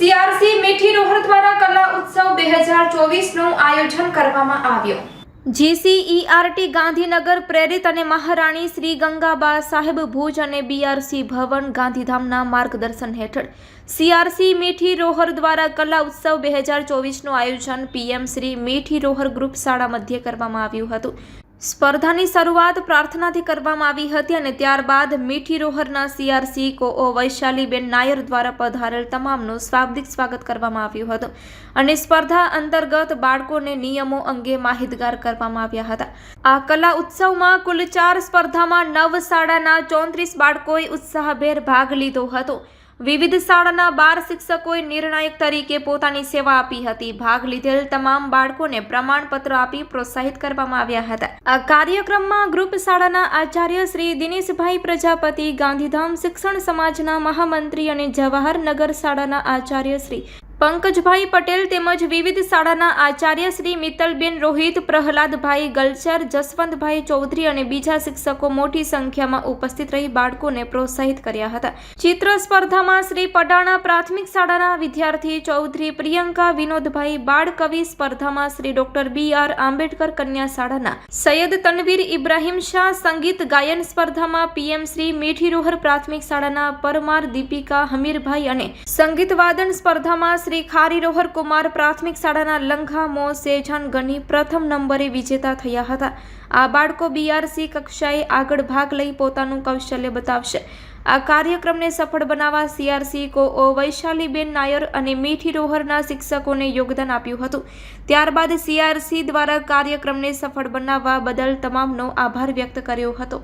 CRC મીઠી રોહર દ્વારા કલા ઉત્સવ બે હજાર ચોવીસનું આયોજન કરવામાં આવ્યું. જીસીઈઆરટી ગાંધીનગર પ્રેરિત અને મહારાણી શ્રી ગંગાબા સાહેબ ભુજ અને બીઆરસી ભવન ગાંધીધામના માર્ગદર્શન હેઠળ સીઆરસી મીઠી રોહર દ્વારા કલા ઉત્સવ બે હજાર ચોવીસનું આયોજન પીએમ શ્રી મીઠી રોહર ગ્રુપ શાળા મધ્યે કરવામાં આવ્યું હતું. સ્પર્ધાની શરૂઆત પ્રાર્થનાથી કરવામાં આવી હતી અને ત્યારબાદ મીઠી રોહરના સીઆરસી કોઓ વૈશાલીબેન નાયર દ્વારા પધારેલ તમામનું શાબ્દિક સ્વાગત કરવામાં આવ્યું હતું અને સ્પર્ધા અંતર્ગત બાળકોને નિયમો અંગે માહિતગાર કરવામાં આવ્યા હતા. આ કલા ઉત્સવમાં કુલ ચાર સ્પર્ધામાં નવ શાળાના ચોત્રીસ બાળકોએ ઉત્સાહભેર ભાગ લીધો હતો. વિવિધ શાળાના બાર શિક્ષકોએ નિર્ણાયક તરીકે પોતાની સેવા આપી હતી. ભાગ લીધેલ તમામ બાળકોને પ્રમાણપત્ર આપી પ્રોત્સાહિત કરવામાં આવ્યા હતા. આ કાર્યક્રમમાં ગ્રુપ શાળાના આચાર્ય શ્રી દિનેશભાઈ પ્રજાપતિ, ગાંધીધામ શિક્ષણ સમાજના મહામંત્રી અને જવાહરનગર શાળાના આચાર્ય શ્રી પંકજભાઈ પટેલ તેમજ વિવિધ શાળાના આચાર્ય શ્રી મિત્તલબેન રોહિત, પ્રહલાદભાઈ ગલચર, જસવંતભાઈ ચૌધરી અને બીજા શિક્ષકો મોટી સંખ્યામાં ઉપસ્થિત રહી બાળકોને પ્રોત્સાહિત કર્યા હતા. ચિત્ર સ્પર્ધામાં શ્રી પટાણા પ્રાથમિક શાળાના વિદ્યાર્થી ચૌધરી પ્રિયંકા વિનોદભાઈ બાળ કવિ સ્પર્ધામાં Shri doctor B R Ambedkar કન્યા શાળાના. સૈયદ તનવીર ઇબ્રાહીમ શાહ સંગીત ગાયન સ્પર્ધામાં પીએમ શ્રી મીઠી રોહર પ્રાથમિક શાળાના પરમાર દીપિકા હમીરભાઈ અને સંગીત વાદન સ્પર્ધામાં શ્રી ખારી રોહર કુમાર પ્રાથમિક શાળાના લંઘા, મો સેજાન ગની પ્રથમ નંબરે વિજેતા થયા હતા. આ બાળકો બીઆરસી કક્ષાએ આગળ ભાગ લઈ પોતાનું કૌશલ્ય બતાવશે. આ કાર્યક્રમને સફળ બનાવવા સીઆરસી કોઓ વૈશાલીબેન નાયર અને મીઠી રોહરના શિક્ષકોને યોગદાન આપ્યું હતું. ત્યારબાદ સીઆરસી દ્વારા કાર્યક્રમને સફળ બનાવવા બદલ તમામનો આભાર વ્યક્ત કર્યો હતો.